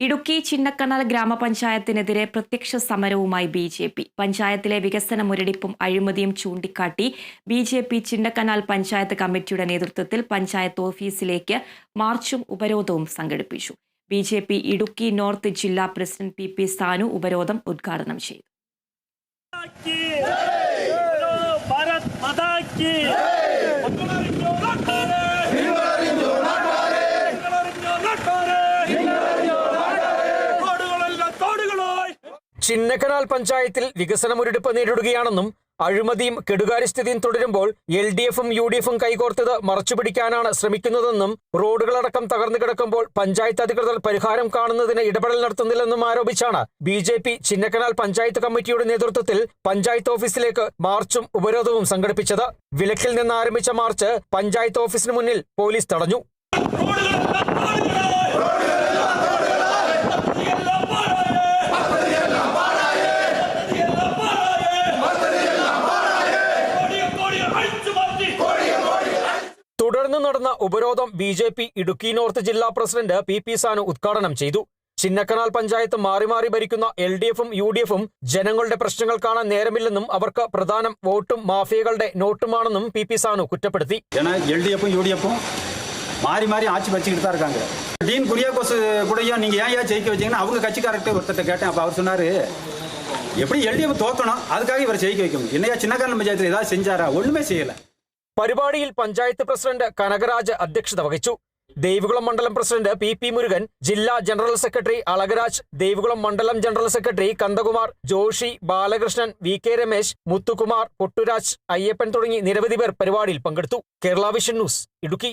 ഇടുക്കി ചിന്നക്കനാൽ ഗ്രാമപഞ്ചായത്തിനെതിരെ പ്രത്യക്ഷ സമരവുമായി B J P. പഞ്ചായത്തിലെ വികസന മുരടിപ്പും അഴിമതിയും ചൂണ്ടിക്കാട്ടി B J P Chinnakanal panchayat കമ്മിറ്റിയുടെ നേതൃത്വത്തിൽ പഞ്ചായത്ത് ഓഫീസിലേക്ക് മാർച്ചും ഉപരോധവും സംഘടിപ്പിച്ചു. B J P Idukki north ജില്ലാ പ്രസിഡന്റ് പി പി സാനു ഉപരോധം ഉദ്ഘാടനം ചെയ്തു. ചിന്നക്കനാൽ പഞ്ചായത്തിൽ വികസനമുരടിപ്പ് നേരിടുകയാണെന്നും അഴിമതിയും കെടുകാര്യസ്ഥിതിയും തുടരുമ്പോൾ എൽ ഡി എഫും യു ഡി എഫും കൈകോർത്തത് മറച്ചുപിടിക്കാനാണ് ശ്രമിക്കുന്നതെന്നും റോഡുകളടക്കം തകർന്നു കിടക്കുമ്പോൾ പഞ്ചായത്ത് അധികൃതർ പരിഹാരം കാണുന്നതിന് ഇടപെടൽ നടത്തുന്നില്ലെന്നും ആരോപിച്ചാണ് B J P Chinnakanal panchayat കമ്മിറ്റിയുടെ നേതൃത്വത്തിൽ പഞ്ചായത്ത് ഓഫീസിലേക്ക് മാർച്ചും ഉപരോധവും സംഘടിപ്പിച്ചത്. വിലക്കിൽ നിന്ന് ആരംഭിച്ച മാർച്ച് പഞ്ചായത്ത് ഓഫീസിന് മുന്നിൽ പോലീസ് തടഞ്ഞു. തുടർന്ന് നടന്ന ഉപരോധം B J P Idukki north ജില്ലാ പ്രസിഡന്റ് പി പി സാനു ഉദ്ഘാടനം ചെയ്തു ചിന്നക്കനാൽ പഞ്ചായത്ത് മാറി മാറി ഭരിക്കുന്ന എൽ ഡി എഫും യു ഡി എഫും ജനങ്ങളുടെ പ്രശ്നങ്ങൾ കാണാൻ നേരമില്ലെന്നും അവർക്ക് പ്രധാനം വോട്ടും മാഫിയകളുടെ നോട്ടുമാണെന്നും പി പി സാനു കുറ്റപ്പെടുത്തി ஏன்னா எல்டிஎஃப்பும் யூடிஎஃப்பும் மாறி மாறி ஆட்சி வச்சுக்கிட்டு தான் இருக்காங்க டீன் குரியாக்கோஸ் கூடயும் நீங்கள் ஏன் ஏன் ஜெயிக்க வச்சீங்கன்னா அவங்க கட்சிக்காரர்கிட்ட ஒருத்தர்ட்ட கேட்டேன் அப்போ அவர் சொன்னார் எப்படி எல்டிஎஃப் தோக்கணும் அதுக்காக இவர் ஜெயிக்க வைக்கணும் என்னையா சின்னக்காரன் பஞ்சாயத்தில் ஏதாவது செஞ்சாரா ஒன்றுமே செய்யலை പരിപാടിയിൽ പഞ്ചായത്ത് പ്രസിഡന്റ് കനകരാജ് അധ്യക്ഷത വഹിച്ചു. ദേവികുളം മണ്ഡലം പ്രസിഡന്റ് പി പി മുരുകൻ ജില്ലാ ജനറൽ സെക്രട്ടറി അളകരാജ് ദേവികുളം മണ്ഡലം general secretary Kandakumar Joshi Balakrishnan V K Ramesh Muthukumar Potturaj Ayyappan തുടങ്ങി നിരവധി പേർ പരിപാടിയിൽ പങ്കെടുത്തു. Kerala vision news Idukki.